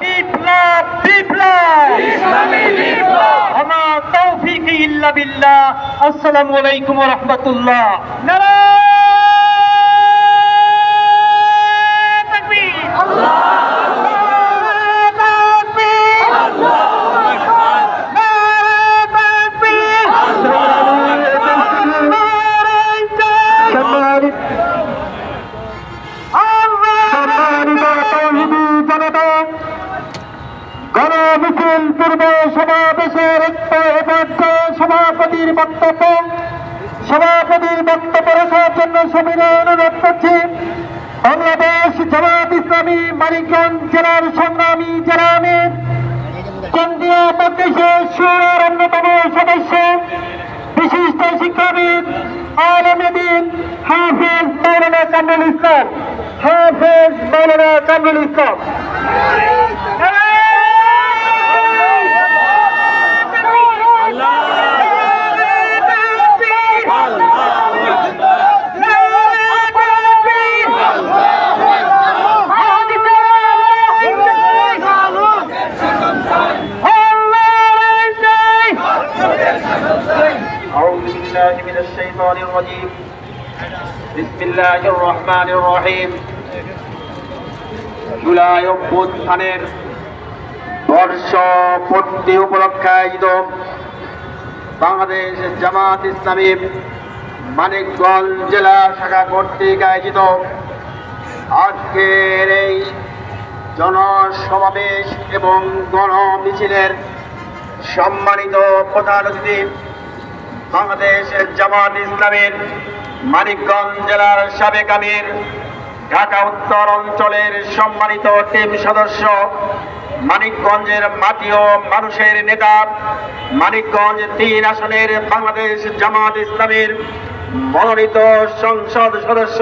বিপ্লব বিপ্লব। আমার তৌফিক ইল্লা বিল্লাহ। আসসালামু আলাইকুম ওয়া রাহমাতুল্লাহ। নারায়ে গণমিছিল পূর্বে সমাবেশের সভাপতির বক্তব্য। সভাপতির বক্তব্য রাখার জন্য সবিনয় অনুরোধ করছি। বাংলাদেশ জামাত ইসলামী মানিকগঞ্জ জেলার সংগ্রামী জেলা কেন্দ্রীয় মজলিসের সুরের অন্যতম সদস্য, বিশিষ্ট শিক্ষাবিদ আলমদিন হাফেজ মৌলানা কামরুল ইসলাম। হাফেজ মৌলানা কামরুল ইসলাম। بالله من الشيطان الرجيم بسم الله الرحمن الرحيم জুলাই অভ্যুত্থানের বর্ষ পূর্তি উপলক্ষে আয়োজিত বাংলাদেশ জামাত ইসলামী মানিকগঞ্জ জেলা শাখা কর্তৃক আয়োজিত আজকের এই জনসমাবেশ এবং গণ মিছিলের সম্মানিত প্রধান অতিথি বাংলাদেশের জামাত ইসলামের মানিকগঞ্জ জেলার সাবেক আমির, ঢাকা উত্তর অঞ্চলের সম্মানিত টিম সদস্য, মানিকগঞ্জের মাটি ও মানুষের নেতা, মানিকগঞ্জ তিন আসনের বাংলাদেশ জামাত ইসলামের মনোনীত সংসদ সদস্য।